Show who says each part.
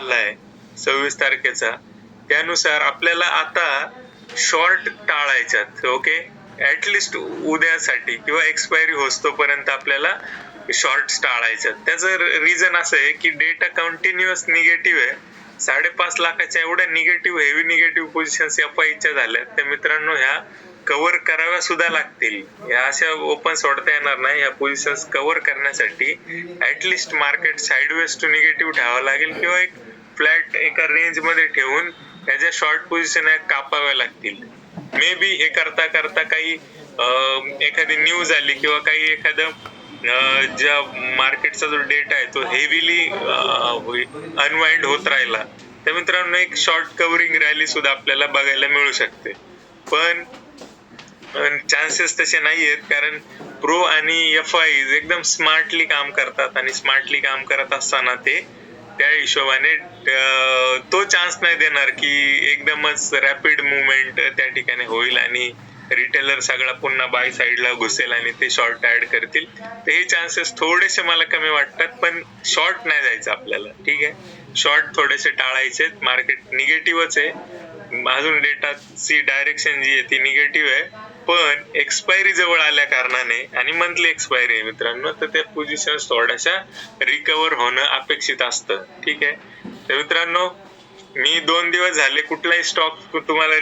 Speaker 1: आलाय सव्वीस तारखेचा. त्यानुसार आपल्याला आता शॉर्ट टाळायच्यात ओके ऍटलिस्ट उद्यासाठी किंवा एक्सपायरी होतोपर्यंत आपल्याला शॉर्ट टाळायच्यात. त्याचं रिझन असं आहे की डेटा कंटिन्युअस निगेटिव्ह आहे. साडेपाच लाखाच्या एवढ्या निगेटिव्ह हेवी निगेटिव्ह पोझिशन्स या आयच्या झाल्या तर मित्रांनो ह्या कव्हर कराव्या सुद्धा लागतील. या अशा ओपन सोडता येणार नाही. या पोझिशन्स कव्हर करण्यासाठी at least market sideways to negative ठेवावं लागेल किंवा एक फ्लॅट एका रेंजमध्ये ठेवून त्याच्या शॉर्ट पोझिशन कापाव्या लागतील. मे बी हे करता करता काही एखादी न्यूज आली किंवा काही एखादं ज्या मार्केटचा जो डेटा आहे तो हेवीली अनवाइंड होत राहिला. तर मित्रांनो एक शॉर्ट कव्हरिंग रॅली सुद्धा आपल्याला बघायला मिळू शकते. पण चान्सेस तसे नाही आहेत कारण प्रो आणि एफ आय एकदम स्मार्टली काम करतात आणि स्मार्टली काम करत असताना ते त्या हिशोबाने तो चान्स नाही देणार की एकदमच रॅपिड मुवमेंट त्या ठिकाणी होईल आणि रिटेलर सगळा पुन्हा बाय साईडला घुसेल आणि ते शॉर्ट ऍड करतील. तर हे चान्सेस थोडेसे मला कमी वाटतात पण शॉर्ट नाही जायचं आपल्याला. ठीक आहे? शॉर्ट थोडेसे टाळायचे मार्केट निगेटिव्हच आहे. अजून डेटाची डायरेक्शन जी आहे ती निगेटिव्ह आहे. पण एक्सपायरी जवळ आल्या कारणाने आणि मंथली एक्सपायरी आहे मित्रांनो तर त्या पोझिशन थोड्याशा रिकवर होणं अपेक्षित असतं. ठीक आहे? तर मित्रांनो मी दोन दिवस झाले कुठलाही स्टॉक तुम्हाला